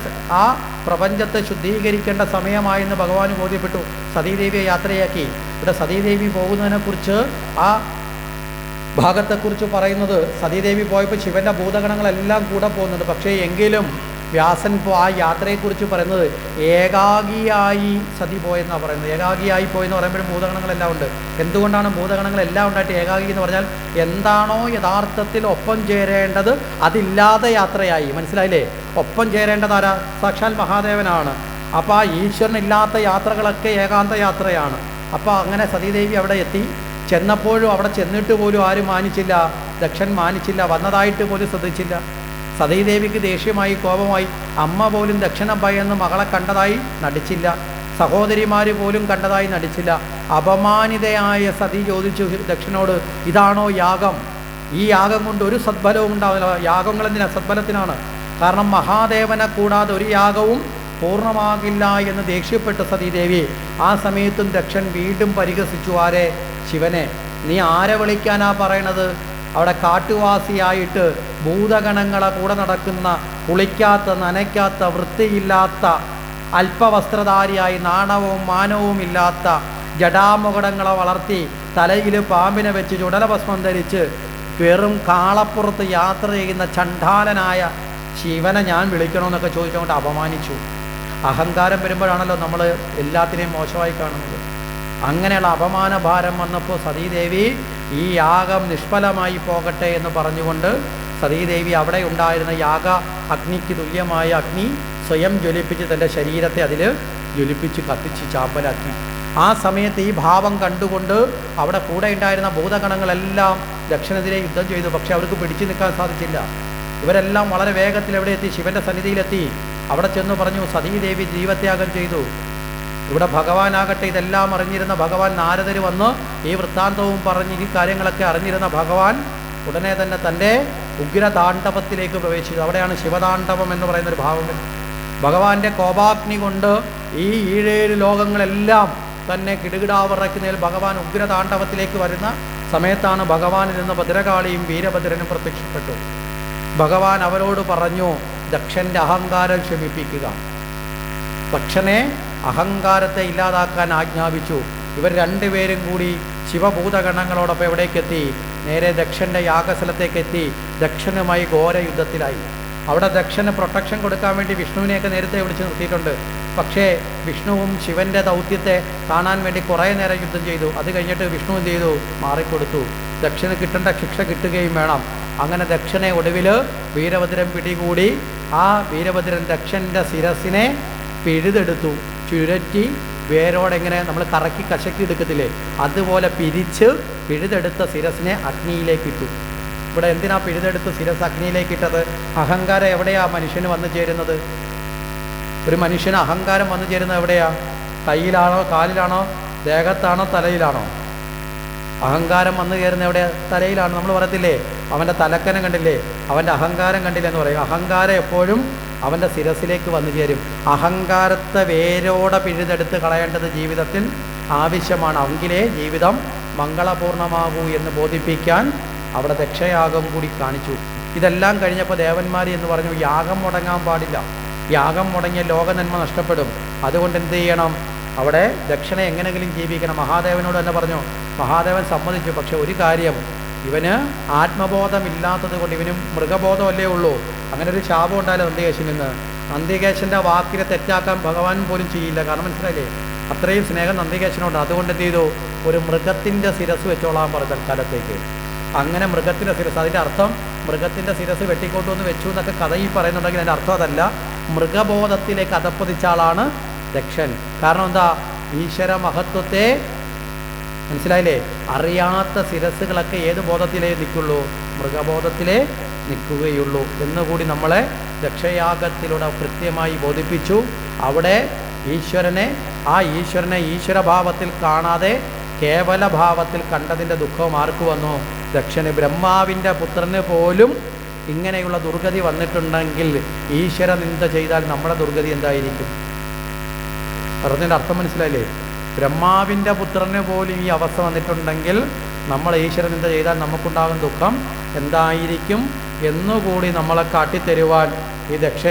ആ പ്രപഞ്ചത്തെ ശുദ്ധീകരിക്കേണ്ട സമയമായെന്ന് ഭഗവാൻ ബോധ്യപ്പെട്ടു. സതീദേവിയെ യാത്രയാക്കി. ഇവിടെ സതീദേവി പോകുന്നതിനെക്കുറിച്ച് ആ ഭാഗത്തെക്കുറിച്ച് പറയുന്നത് സതീദേവി പോയപ്പോൾ ശിവന്റെ ഭൂതഗണങ്ങളെല്ലാം കൂടെ പോകുന്നുണ്ട് പക്ഷേ എങ്കിലും വ്യാസൻ ഇപ്പോൾ ആ യാത്രയെക്കുറിച്ച് പറയുന്നത് ഏകാഗിയായി സതി പോയെന്നാണ് പറയുന്നത്. ഏകാഗിയായി പോയെന്ന് പറയുമ്പോഴും ഭൂതഗണങ്ങളെല്ലാം ഉണ്ട്. എന്തുകൊണ്ടാണ് ഭൂതഗണങ്ങളെല്ലാം ഉണ്ടായിട്ട് ഏകാഗി എന്ന് പറഞ്ഞാൽ എന്താണോ യഥാർത്ഥത്തിൽ ഒപ്പം ചേരേണ്ടത് അതില്ലാതെ യാത്രയായി. മനസ്സിലായില്ലേ? ഒപ്പം ചേരേണ്ടത് ആരാ? സാക്ഷാൽ മഹാദേവനാണ്. അപ്പോൾ ആ ഈശ്വരനില്ലാത്ത യാത്രകളൊക്കെ ഏകാന്ത യാത്രയാണ്. അപ്പോൾ അങ്ങനെ സതീദേവി അവിടെ എത്തി. ചെന്നപ്പോഴും അവിടെ ചെന്നിട്ട് പോലും ആരും മാനിച്ചില്ല. ദക്ഷൻ മാനിച്ചില്ല. വന്നതായിട്ട് പോലും ശ്രദ്ധിച്ചില്ല. സതീദേവിക്ക് ദേഷ്യമായി കോപമായി അമ്മ പോലും ദക്ഷിണ എന്ന് മകളെ കണ്ടതായി നടിച്ചില്ല. സഹോദരിമാർ പോലും കണ്ടതായി നടിച്ചില്ല. അപമാനിതയായ സതി ചോദിച്ചു ദക്ഷിണോട് ഇതാണോ യാഗം? ഈ യാഗം കൊണ്ട് ഒരു സദ്ഫലവും ഉണ്ടാവില്ല. യാഗങ്ങൾ എന്തിനാ? സദ്ഫലത്തിനാണ് കാരണം മഹാദേവനെ കൂടാതെ ഒരു യാഗവും പൂർണമാകില്ല എന്ന് ദേഷ്യപ്പെട്ട സതീദേവി. ആ സമയത്തും ദക്ഷൻ വീണ്ടും പരിഹസിച്ചു ആരെ? ശിവനെ? നീ ആരെ വിളിക്കാനാ പറയണത്? അവിടെ കാട്ടുവാസിയായിട്ട് ഭൂതഗണങ്ങളെ കൂടെ നടക്കുന്ന കുളിക്കാത്ത നനയ്ക്കാത്ത വൃത്തിയില്ലാത്ത അല്പവസ്ത്രധാരിയായി നാണവും മാനവും ഇല്ലാത്ത ജടാമുകടങ്ങളെ വളർത്തി തലയിൽ പാമ്പിനെ വെച്ച് ചുടലഭസ്മം ധരിച്ച് വെറും കാളപ്പുറത്ത് യാത്ര ചെയ്യുന്ന ചണ്ടാലനായ ശിവനെ ഞാൻ വിളിക്കണമെന്നൊക്കെ ചോദിച്ചുകൊണ്ട് അപമാനിച്ചു. അഹങ്കാരം വരുമ്പോഴാണല്ലോ നമ്മൾ എല്ലാത്തിനെയും മോശമായി കാണുന്നത്. അങ്ങനെയുള്ള അപമാന ഭാരം വന്നപ്പോൾ സതീദേവി ഈ യാഗം നിഷ്ഫലമായി പോകട്ടെ എന്ന് പറഞ്ഞുകൊണ്ട് സതീദേവി അവിടെ ഉണ്ടായിരുന്ന യാഗ അഗ്നിക്ക് തുല്യമായ അഗ്നി സ്വയം ജ്വലിപ്പിച്ച് തന്റെ ശരീരത്തെ അതിൽ ജ്വലിപ്പിച്ച് കത്തിച്ച് ചാമ്പലാക്കി. ആ സമയത്ത് ഈ ഭാവം കണ്ടുകൊണ്ട് അവിടെ കൂടെ ഉണ്ടായിരുന്ന ഭൂതഗണങ്ങളെല്ലാം ദക്ഷിണതിരെ യുദ്ധം ചെയ്തു. പക്ഷെ അവർക്ക് പിടിച്ചു നിൽക്കാൻ സാധിച്ചില്ല. ഇവരെല്ലാം വളരെ വേഗത്തിൽ എവിടെ എത്തി? ശിവന്റെ സന്നിധിയിലെത്തി. അവിടെ ചെന്ന് പറഞ്ഞു സതീദേവി ജീവത്യാഗം ചെയ്തു. ഇവിടെ ഭഗവാനാകട്ടെ ഇതെല്ലാം അറിഞ്ഞിരുന്ന ഭഗവാൻ നാരദർ വന്ന് ഈ വൃത്താന്തവും പറഞ്ഞ് ഈ കാര്യങ്ങളൊക്കെ അറിഞ്ഞിരുന്ന ഭഗവാൻ ഉടനെ തന്നെ തന്റെ ഉഗ്രതാണ്ഡവത്തിലേക്ക് പ്രവേശിച്ചു. അവിടെയാണ് ശിവതാണ്ഡവം എന്ന് പറയുന്ന ഒരു ഭാവം ഭഗവാന്റെ കോപാഗ്നി കൊണ്ട് ഈ ഈഴേഴ് ലോകങ്ങളെല്ലാം തന്നെ കിടുകിടാവിറക്കുന്നതിൽ ഭഗവാൻ ഉഗ്രതാണ്ഡവത്തിലേക്ക് വരുന്ന സമയത്താണ് ഭഗവാനിൽ നിന്ന് ഭദ്രകാളിയും വീരഭദ്രനും പ്രത്യക്ഷപ്പെട്ടു ഭഗവാൻ അവരോട് പറഞ്ഞു ദക്ഷന്റെ അഹങ്കാരം ക്ഷമിപ്പിക്കുക ദക്ഷനെ അഹങ്കാരത്തെ ഇല്ലാതാക്കാൻ ആജ്ഞാപിച്ചു. ഇവർ രണ്ടുപേരും കൂടി ശിവഭൂതഗണങ്ങളോടൊപ്പം എവിടേക്കെത്തി? നേരെ ദക്ഷന്റെ യാഗസ്ഥലത്തേക്ക് എത്തി ദക്ഷനുമായി ഘോര യുദ്ധത്തിലായി അവിടെ ദക്ഷന് പ്രൊട്ടക്ഷൻ കൊടുക്കാൻ വേണ്ടി വിഷ്ണുവിനെയൊക്കെ നേരത്തെ വിളിച്ച് നിർത്തിയിട്ടുണ്ട്. പക്ഷേ വിഷ്ണുവും ശിവന്റെ ദൗത്യത്തെ കാണാൻ വേണ്ടി കുറേ നേരം യുദ്ധം ചെയ്തു. അത് കഴിഞ്ഞിട്ട് വിഷ്ണു എന്ത് ചെയ്തു? മാറിക്കൊടുത്തു. ദക്ഷന് കിട്ടേണ്ട ശിക്ഷ കിട്ടുകയും വേണം. അങ്ങനെ ദക്ഷനെ ഒടുവിൽ വീരഭദ്രൻ പിടികൂടി ആ വീരഭദ്രൻ ദക്ഷന്റെ ശിരസിനെ പിഴുതെടുത്തു. ചുരറ്റി വേരോടെ എങ്ങനെ നമ്മൾ കറക്കി കശക്കി എടുക്കത്തില്ലേ? അതുപോലെ പിരിച്ച് പിഴുതെടുത്ത ശിരസിനെ അഗ്നിയിലേക്ക് ഇട്ടു ഇവിടെ എന്തിനാ പിഴുതെടുത്ത് ശിരസ് അഗ്നിയിലേക്ക് ഇട്ടത് അഹങ്കാരം എവിടെയാ മനുഷ്യന് വന്നു ചേരുന്നത്? ഒരു മനുഷ്യന് അഹങ്കാരം വന്നു ചേരുന്നത് എവിടെയാ? കയ്യിലാണോ കാലിലാണോ ദേഹത്താണോ തലയിലാണോ? അഹങ്കാരം വന്നു കയറുന്ന എവിടെ? തലയിലാണ്. നമ്മൾ പറയത്തില്ലേ? അവന്റെ തലക്കനം കണ്ടില്ലേ? അവന്റെ അഹങ്കാരം കണ്ടില്ല എന്ന് പറയും. അഹങ്കാരം എപ്പോഴും അവന്റെ ശിരസിലേക്ക് വന്നു ചേരും. അഹങ്കാരത്തെ വേരോടെ പിഴുതെടുത്ത് കളയേണ്ടത് ജീവിതത്തിൽ ആവശ്യമാണ്. എങ്കിലേ ജീവിതം മംഗളപൂർണമാകൂ എന്ന് ബോധിപ്പിക്കാൻ അവിടെ ദക്ഷയാഗം കൂടി കാണിച്ചു. ഇതെല്ലാം കഴിഞ്ഞപ്പോൾ ദേവന്മാർ എന്ന് പറഞ്ഞു യാഗം മുടങ്ങാൻ പാടില്ല. യാഗം മുടങ്ങിയ ലോകനന്മ നഷ്ടപ്പെടും. അതുകൊണ്ട് എന്ത് ചെയ്യണം? അവിടെ ദക്ഷിണ എങ്ങനെങ്കിലും ജീവിക്കണം. മഹാദേവനോട് തന്നെ പറഞ്ഞു മഹാദേവൻ സമ്മതിച്ചു. പക്ഷെ ഒരു കാര്യം ഇവന് ആത്മബോധമില്ലാത്തത് കൊണ്ട് ഇവന് മൃഗബോധമല്ലേ ഉള്ളൂ. അങ്ങനെ ഒരു ശാപം ഉണ്ടായാലും നന്ദികേശനിൽ നിന്ന്. നന്ദികേശന്റെ വാക്കിനെ തെറ്റാക്കാൻ ഭഗവാൻ പോലും ചെയ്യില്ല. കാരണം മനസ്സിലായില്ലേ? അത്രയും സ്നേഹം നന്ദികേശനുണ്ട്. അതുകൊണ്ട് എന്ത് ചെയ്തു? ഒരു മൃഗത്തിന്റെ ശിരസ് വെച്ചോളാൻ പറഞ്ഞ തൽക്കാലത്തേക്ക്. അങ്ങനെ മൃഗത്തിന്റെ ശിരസ്. അതിന്റെ അർത്ഥം മൃഗത്തിന്റെ ശിരസ് വെട്ടിക്കൊണ്ടുവന്ന് വെച്ചു എന്നൊക്കെ കഥയിൽ പറയുന്നുണ്ടെങ്കിൽ അതിന്റെ അർത്ഥം അതല്ല. മൃഗബോധത്തിലേക്ക് അതപ്പതിച്ച ആളാണ് ദക്ഷൻ. കാരണം എന്താ? ഈശ്വര മഹത്വത്തെ മനസ്സിലായില്ലേ? അറിയാത്ത ശിരസ്സുകളൊക്കെ ഏത് ബോധത്തിലേ നിൽക്കുള്ളൂ? മൃഗബോധത്തിലേ നിൽക്കുകയുള്ളൂ. എന്നുകൂടി നമ്മളെ രക്ഷയാഗത്തിലൂടെ കൃത്യമായി ബോധിപ്പിച്ചു. അവിടെ ഈശ്വരനെ ആ ഈശ്വരനെ ഈശ്വരഭാവത്തിൽ കാണാതെ കേവല ഭാവത്തിൽ കണ്ടതിന്റെ ദുഃഖം ആർക്ക് വന്നു? ദക്ഷന് ബ്രഹ്മാവിന്റെ പുത്രന് പോലും ഇങ്ങനെയുള്ള ദുർഗതി വന്നിട്ടുണ്ടെങ്കിൽ ഈശ്വര നിന്ദ ചെയ്താൽ നമ്മുടെ ദുർഗതി എന്തായിരിക്കും? പറഞ്ഞതിന്റെ അർത്ഥം മനസ്സിലായില്ലേ? ബ്രഹ്മാവിന്റെ പുത്രന് പോലും ഈ അവസ്ഥ വന്നിട്ടുണ്ടെങ്കിൽ നമ്മൾ ഈശ്വരനിന്ദ ചെയ്താൽ നമുക്കുണ്ടാകുന്ന ദുഃഖം എന്തായിരിക്കും എന്നുകൂടി നമ്മളെ കാട്ടിത്തരുവാൻ ഈ ദക്ഷ